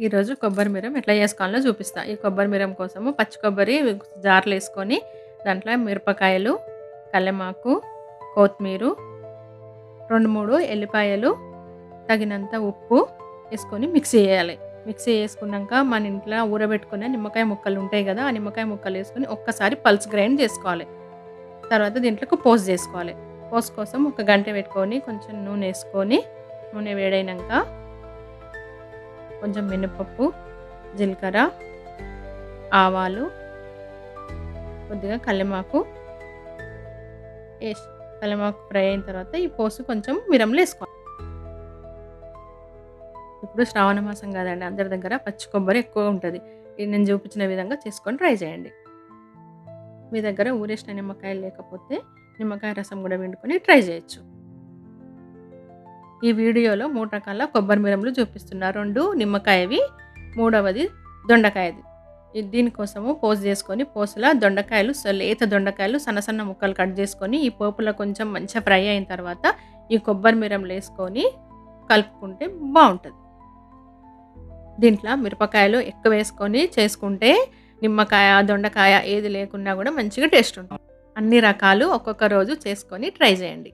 ఈరోజు కొబ్బరి మిరం ఎట్లా చేసుకోవాలో చూపిస్తా. ఈ కొబ్బరి మిరం కోసము పచ్చి కొబ్బరి జార్లు వేసుకొని దాంట్లో మిరపకాయలు కల్లెమాకు కొత్తిమీర రెండు మూడు ఎల్లిపాయలు తగినంత ఉప్పు వేసుకొని మిక్సీ చేయాలి. మిక్సీ చేసుకున్నాక మన ఇంట్లో ఊరబెట్టుకునే నిమ్మకాయ ముక్కలు ఉంటాయి కదా ఆ నిమ్మకాయ ముక్కలు వేసుకొని ఒక్కసారి పల్స్ గ్రైండ్ చేసుకోవాలి. తర్వాత దీంట్లోకి పోస్ చేసుకోవాలి. పోస్ కోసం ఒక గంట పెట్టుకొని కొంచెం నూనె వేసుకొని నూనె వేడైనాక కొంచెం మినపప్పు జీలకర్ర ఆవాలు కొద్దిగా కల్లెమాకు వేసి కల్లెమాకు ఫ్రై అయిన తర్వాత ఈ పోసు కొంచెం మిరంలో వేసుకోవాలి. ఇప్పుడు శ్రావణ మాసం కాదండి. అందరి దగ్గర పచ్చి కొబ్బరి ఎక్కువ ఉంటుంది. ఇది నేను చూపించిన విధంగా చేసుకొని ట్రై చేయండి. మీ దగ్గర ఊరేసిన నిమ్మకాయలు లేకపోతే నిమ్మకాయ రసం కూడా వండుకొని ట్రై చేయొచ్చు. ఈ వీడియోలో మూడు రకాల కొబ్బరి మిరములు చూపిస్తున్నారు రెండు నిమ్మకాయవి మూడవది దొండకాయది. దీనికోసము పోసు చేసుకొని పోసుల దొండకాయలు లేత దొండకాయలు సన్న సన్న ముక్కలు కట్ చేసుకొని ఈ పోపులో కొంచెం మంచిగా ఫ్రై అయిన తర్వాత ఈ కొబ్బరి మిరంలు వేసుకొని కలుపుకుంటే బాగుంటుంది. దీంట్లో మిరపకాయలు ఎక్కువ వేసుకొని చేసుకుంటే నిమ్మకాయ దొండకాయ ఏది లేకున్నా కూడా మంచిగా టేస్ట్ ఉంటుంది. అన్ని రకాలు ఒక్కొక్క రోజు చేసుకొని ట్రై చేయండి.